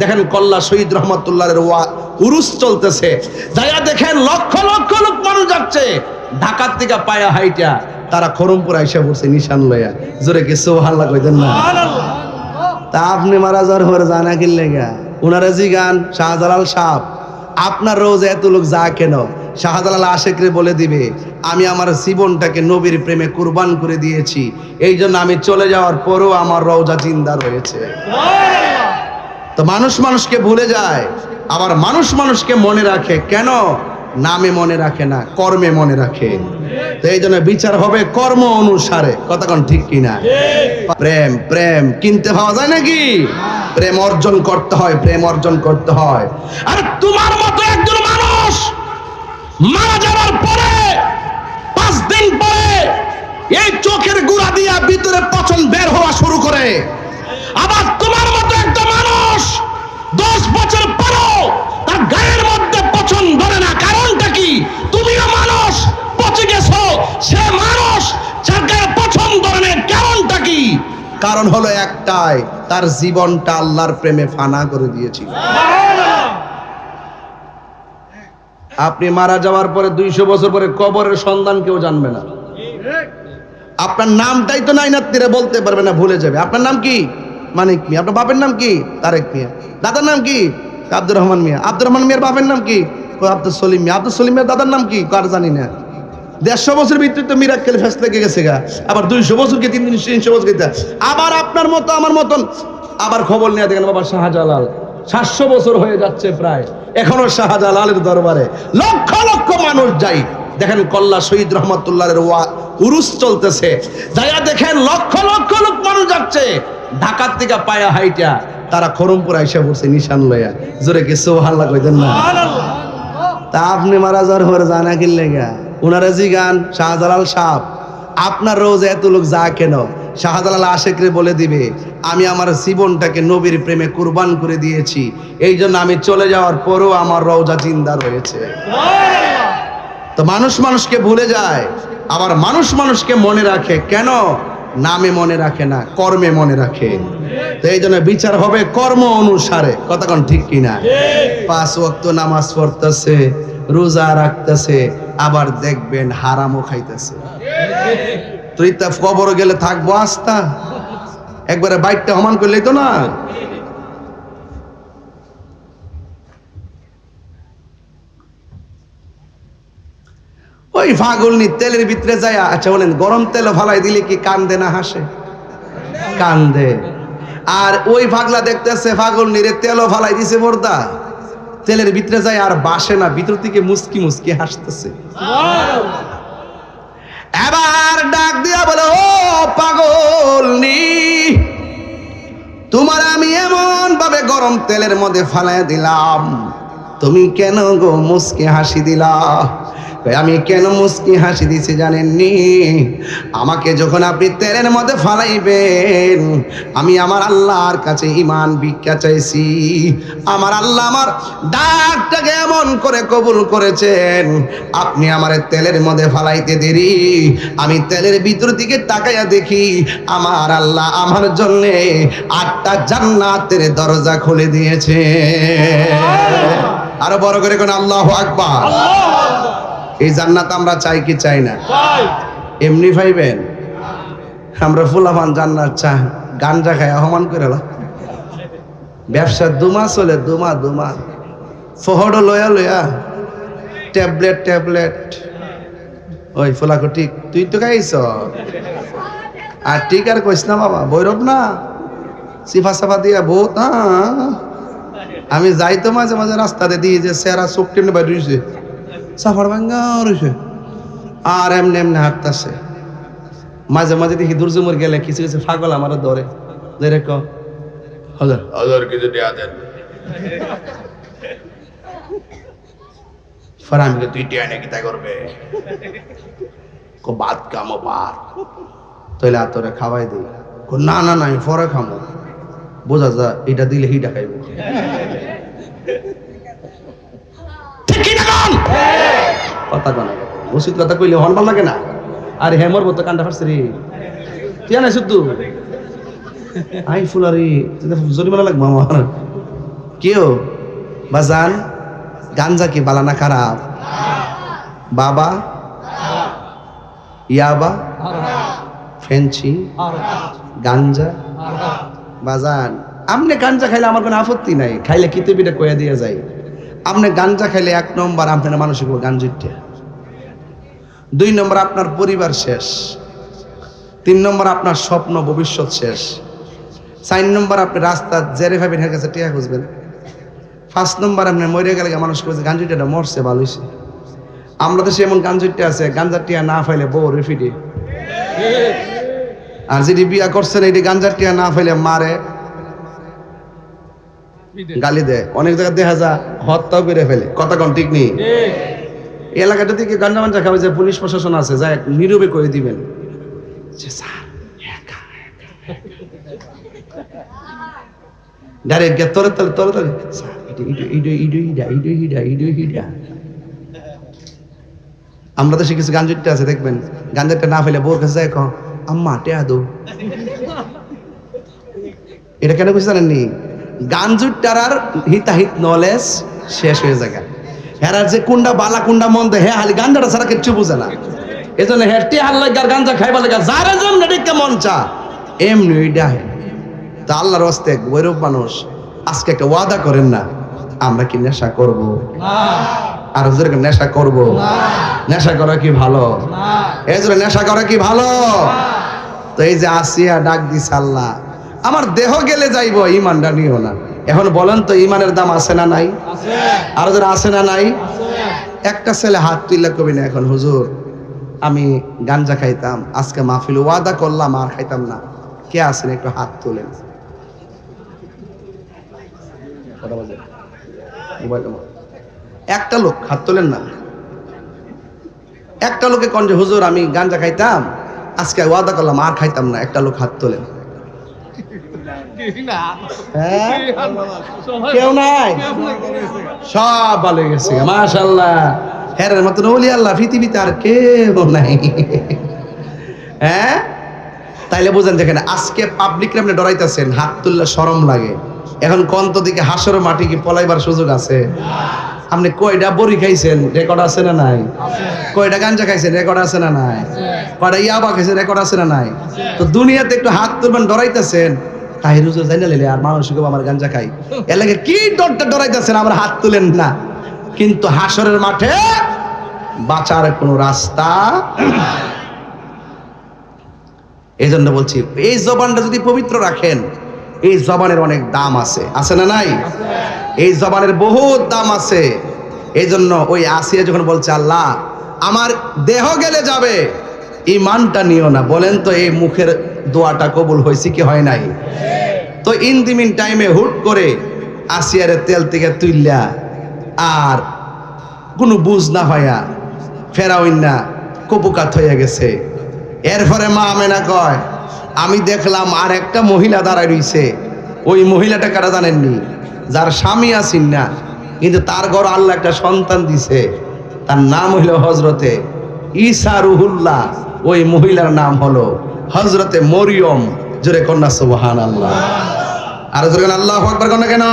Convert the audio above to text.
দেখেন কল্লা শহীদ রহমতুল্লাহের ওয়া উরুস চলতেছে। যাইয়া দেখেন লক্ষ লক্ষ লোক মানুষ যাচ্ছে। ঢাকার থেকে পায়া হাইটা, তারা খরমপুর আইসা পড়ছে নিশান লয়া জোরে কি সোহাল্লা কইতেন না? তা আপনি মারা যাওয়ার পরে জানা কিনলে গা উনারা জি গান, শাহজালাল সাহ আপনার রোজ এত লোক যা কেন? শাহজালাল আশেকরে বলে দিবে, আমি আমার জীবনটাকে নবীর প্রেমে কুরবান করে দিয়েছি। এই জন্য আমি চলে যাওয়ার পরও আমার রওজা জিন্দা রয়েছে। তো মানুষ মানুষকে ভুলে যায়, আবার মানুষ মানুষকে মনে রাখে। কেন? নামে মনে রাখে না, কর্মে মনে রাখে। তো এই জন্য বিচার হবে কর্ম অনুসারে। কতক্ষণ ঠিক কিনা? প্রেম প্রেম কিনতে পাওয়া যায় নাকি? প্রেম অর্জন করতে হয়, প্রেম অর্জন করতে হয়। আর তোমার মতো একজন মানুষ মারা যাওয়ার পরে, পাঁচ দিন পরে এই চোখের গুড়া দিয়া ভিতরে পচন বের হওয়া শুরু করে। বছর পরও তার গায়ের মধ্যে পচন ধরে না। কারণটা কি? তুমিও মানুষ পচে গেছো সে মানুষ যার পছন্দ ধরে না। কারণটা কি? কারণ হলো একটাই, তার জীবনটা আল্লাহর প্রেমে ফানা করে দিয়েছিল। আপনি মারা যাওয়ার পরে দুইশো বছর পরে কবরের সন্ধান কেউ জানবে না। আপনার নামটাই তো নাই নাত্মীরা বলতে পারবে না, ভুলে যাবে। আপনার নাম কি? মানিক মিয়া। আপনার বাপের নাম কি? তারেক মিয়া। দাদার নাম কি? আব্দুর রহমান মিয়া। আব্দুর রহমান মিয়ার বাপের নাম কি? আব্দুল সলিম মিয়া। আব্দুল সলিম মিয়ার দাদার নাম কি? কার জানি না। দেড়শো বছর ভিতরে তো মিরাক্কেল ফেস লেগে গেছে গা। আবার দুইশো বছরকে তিন দিন তিনশো বছর আবার আপনার মতো, আমার মতন। আবার খবর নিয়ে দেখেন বাবা শাহজালাল। সাতশো বছর হয়ে যাচ্ছে প্রায়। এখনও শাহজালালের দরবারে লক্ষ লক্ষ মানুষ যাই। দেখেন কল্লা শহীদ রহমতুল্লাহের ওয়া উরুস চলতেছে। যাইয়া দেখেন লক্ষ লক্ষ লোক মানুষ যাচ্ছে। ঢাকার থেকে পায়া হাইটা তারা খরমপুর আইসা পড়ছে নিশান লয়া। জোরে কি সোহাল্লা কইতেন না? তা আপনি মারা যাওয়ার পরে জানা কিনলে গা উনারা জি গান শাহজালাল সাহ আপনার রোজ এত লোক যা কেন? শাহজালাল আশেকরে বলে দিবে আমি আমার জীবনটাকে নবীর প্রেমে কুরবান করে দিয়েছি এই জন্য আমি চলে যাওয়ার পরও আমার রওজা জিন্দা রয়েছে। তো মানুষ মানুষকে ভুলে যায় আবার মানুষ মানুষকে মনে রাখে কেন? নামে মনে রাখে না কর্মে মনে রাখে। তো এই জন্য বিচার হবে কর্ম অনুসারে। কতক্ষণ ঠিক কিনা? পাঁচ ওয়াক্ত নামাজ পড়তেছে রোজা রাখতেছে আবার দেখবেন হারামও খাইতেছে। তুই তা কবর গেলে থাকব আস্তা। একবারে বাইকটা সমান করলেই তো না ওই ফাগুলনি তেলের ভিতরে যায় আচ্ছা বলেন, গরম তেল ফালাই দিলে কি কান্দে না হাসে? কান্দে। আর ওই ফাগলা দেখতেছে ফাগুলনি রে তেলও ফালাই দিছে বর্দা। তেলের ভিতরে যায় আর বাসে না, ভিতর থেকে মুসকি মুসকি হাসতেছে। এবার ডাক দিয়া বলে, ও পাগলনি তোমার আমি এমন ভাবে গরম তেলের মধ্যে ফালাই দিলাম। তুমি কেন গো মুসকে হাসি দিলা? আমি কেন মুসকি হাসি দিছি জানেননি? আমাকে যখন আপনি তেলের মধ্যে ফালাইবেন আমি আমার আল্লাহর কাছে ইমান ভিক্ষা চাইছি। আমার আল্লাহ আমার ডাকটাকে এমন করে কবুল করেছেন। আপনি আমার তেলের মধ্যে ফালাইতে দেরি। আমি তেলের ভিতর দিকে তাকাইয়া দেখি আমার আল্লাহ আমার জন্য আটটা জান্নাতের দরজা খুলে দিয়েছে। আরও বড় করে কোন আল্লাহ আকবার। এই জান্নাত আমরা চাই কি চাই না? এমনি পাইবেন আমরা ফুলাফান জান্নাত চা, গাঞ্জা খাই আহ্বান করে ব্যবসা দুমা চলে, দুমা দুমা। ফহড লয়া লয়া। Tablet tablet. ওই ফুলাকো ঠিক তুই তো খাইছ? আর ঠিক আর কইস না বাবা বৈরব না? সিফা সাফা দিয়া বহুত আমি যাই তো মাঝে মাঝে রাস্তাতে দিয়ে যে সেরা চোখ টেমনে বাইরে সাফার ভাঙ্গা রয়েছে আর এমনি এমনি হাঁটতেছে। মাঝে মাঝে দেখি দুর্জুমুর গেলে কিছু কিছু ফাগল আমার ধরে। যে রে ক হাজার কিছু দেয়া দেন তুই করবে? খাওয়াই দিই। না না না, আমি খামো। যা দিলে ঠিক না? কথা কনা উচিত কথা কইলে হন ভালো লাগে না? আরে হেমর মতো কান্ডা ফাটছে রে। তুই আনাই শুদ্ধ আই ফুলারি জরিমানা লাগবো আমার। কেউ বাজান, গাঞ্জা কি বালানা খারাপ? বাবা? ইয়াবা? ফেঞ্চি? গাঞ্জা? বাজান আপনি গাঞ্জা খাইলে আমার কোনো আপত্তি নাই। খাইলে কিতে পিঠে কয়া দিয়ে যায়। আপনি গাঞ্জা খাইলে এক নম্বর আপনার মানসিক গাঞ্জিটা দুই নম্বর আপনার পরিবার শেষ। তিন নম্বর আপনার স্বপ্ন, ভবিষ্যৎ শেষ। চার নম্বর আপনি রাস্তা জেরে ভাবেন হের কাছে টিয়া খুঁজবেন। ফার্স্ট নম্বর আপনি মরে গেলে মানুষ কইছে গাঞ্জুটিটা মরছে, ভালো হয়েছে আমরা দেশে এমন গাঞ্জুটিয়া আছে গাঞ্জার টিয়া না ফাইলে বউ রিফিডি আর যিনি বিয়া করছেন, এটি গাঞ্জার টিয়া না ফাইলে মারে। গালি দেয় অনেক জায়গায় দেখা যা হত্যাও করে ফেলে। কথা কন ঠিক নেই? এলাকাটা থেকে গাঞ্জা মাঞ্জা খাবে যে পুলিশ প্রশাসন আছে যা নীরবে করে দিবেন। ডাইরেক্ট তরে তরে তরে তরে আমরা তো শিখেছি গাঞ্জুরটা আছে দেখবেন। গাঞ্জারটা না ফেলে বোর কাছে যায় কহ, আম্মা টেয়া দো। এটা কেন বুঝতে জানেননি? গাঞ্জুরটার আর হিতাহিত নলেজ শেষ হয়ে যায় হেরার যে কুন্ডা বালা কুন্ডা মন্দ, হে হালি গাঞ্জাটা ছাড়া কিচ্ছু বুঝে না। এই জন্য হেঁটে হাল্লা গার গাঞ্জা খাইবা লাগা যারা যেমন ডেকে মন চা, এমনি ওইটা তা আল্লাহর হস্তে গৈরব মানুষ, আজকে একটা ওয়াদা করেন না, আমরা কি নেশা করব? আর হুজুরকে নেশা করব? নেশা করা কি ভালো? এই জন্য নেশা করা কি ভালো? তো এই যে আসিয়া ডাক দিস আল্লাহ আমার দেহ গেলে যাইব ইমানটা নিও না। এখন বলেন তো ইমানের দাম আছে না নাই? আর যারা আছে না নাই? একটা ছেলে হাত তুইলা কবি না এখন হুজুর। আমি গাঞ্জা খাইতাম আজকে মাহফিল ওয়াদা করলাম আর খাইতাম না। কে আছেন একটু হাত তোলেন। একটা লোক হাত তোলেন না। একটা লোকে কন যে হুজুর আমি গাঞ্জা খাইতাম আজকে ওয়াদা করলাম আর খাইতাম না। একটা লোক হাত তোলেন? কেউ নাই? সব ভালো গেছে মাশাল্লাহ হেরের মতন আল্লাহ পৃথিবীতে আর কেউ নাই। হ্যাঁ? তাইলে বুঝেন দেখেন আজকে পাবলিক আপনি ডরাইতেছেন হাত তুললে সরম লাগে। এখন কন্ত দিকে হাসর মাটি কি পলাইবার সুযোগ আছে? আপনি কয়টা বড়ি খাইছেন রেকর্ড আছে না নাই? কয়টা গাঞ্জা খাইছেন রেকর্ড আছে না নাই? কয়টা ইয়াবা খাইছেন রেকর্ড আছে না নাই? তো দুনিয়াতে একটু হাত তুলবেন ডরাইতেছেন। তাই রুজো যাই না লেলে আর মানুষ আমার গাঞ্জা খাই। এর লাগে কি ডরটা ডরাইতেছেন আমার হাত তুলেন না। কিন্তু হাসরের মাঠে বাঁচার কোনো রাস্তা এই জন্য বলছি, এই জবানটা যদি পবিত্র রাখেন, এই জবানের অনেক দাম আছে। আছে না নাই? এই জবানের বহুত দাম আছে। এই জন্য ওই আসিয়া যখন বলছে, আল্লাহ, আমার দেহ গেলে যাবে ইমানটা নিও না। বলেন তো এই মুখের দোয়াটা কবুল হয়েছে কি হয় নাই? তো ইন দি টাইমে হুট করে আসিয়ারে তেল থেকে তুইলা আর কোনো বুঝ না হইয়া ফেরাউন না কপুকাত হইয়া গেছে। এরপরে মা আমেনা কয়, আমি দেখলাম আর একটা মহিলা দাঁড়ায় রইছে। ওই মহিলাটা কারা জানেননি? যার স্বামী আসিন না, কিন্তু তার ঘর আল্লাহ একটা সন্তান দিছে। তার নাম হইল হজরতে ইসা রুহুল্লাহ। ওই মহিলার নাম হলো হজরতে মরিয়ম জোরে কন্যা সোহান আল্লাহ আর জোরে আল্লাহ কেন